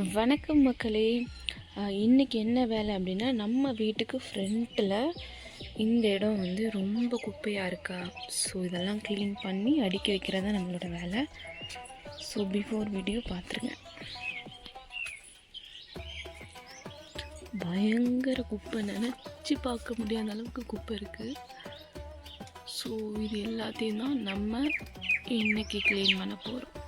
வணக்கம் மக்களே. இன்றைக்கி என்ன வேலை அப்படின்னா நம்ம வீட்டுக்கு ஃப்ரண்ட்டில் இந்த இடம் வந்து ரொம்ப குப்பையாக இருக்கா? ஸோ இதெல்லாம் க்ளீன் பண்ணி அடுக்கி வைக்கிறது தான் நம்மளோட வேலை. ஸோ பிஃபோர் வீடியோ பார்த்துருங்க. பயங்கர குப்பை. நினச்சி பார்க்க முடியாத அளவுக்கு குப்பை இருக்குது ஸோ இது எல்லாத்தையும் தான் நம்ம இன்றைக்கி க்ளீன் பண்ண போகிறோம்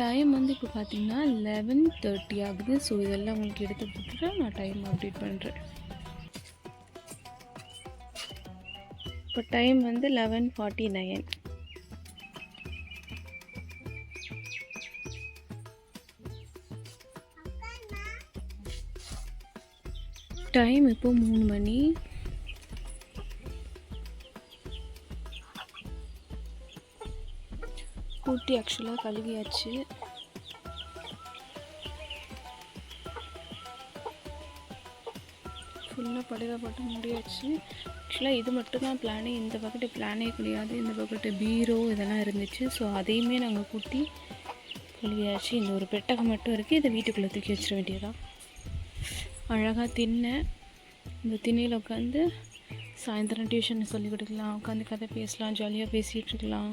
டைம் வந்து இப்போ பார்த்தீங்கன்னா லெவன் தேர்ட்டி ஆகுது. ஸோ இதெல்லாம் உங்களுக்கு எடுத்து போட்டுட்டு நான் டைம் அப்டேட் பண்ணுறேன் இப்போ டைம் வந்து லெவன் ஃபார்ட்டி நைன் டைம் இப்போ மூணு மணி. கூட்டி ஆக்சுவலாக கழுவியாச்சு. ஃபுல்லாக படுகை போட்டு முடியாச்சு. ஆக்சுவலாக இது மட்டும் தான் பிளானே இந்த பக்கெட்டு பிளானே கிடையாது. இந்த பக்கெட்டு பீரோ இதெல்லாம் இருந்துச்சு. ஸோ அதையுமே நாங்கள் கூட்டி கழுவியாச்சு. இந்த ஒரு பெட்டகம் மட்டும் இருக்குது இதை வீட்டுக்குள்ளே தூக்கி வச்சிட வேண்டியதான் அழகாக தின்ன. இந்த திண்ணையில் உட்காந்து சாயந்தரம் டியூஷன் சொல்லிக் கொடுக்கலாம். உட்காந்து கதை பேசலாம் ஜாலியாக பேசிகிட்டு இருக்கலாம்.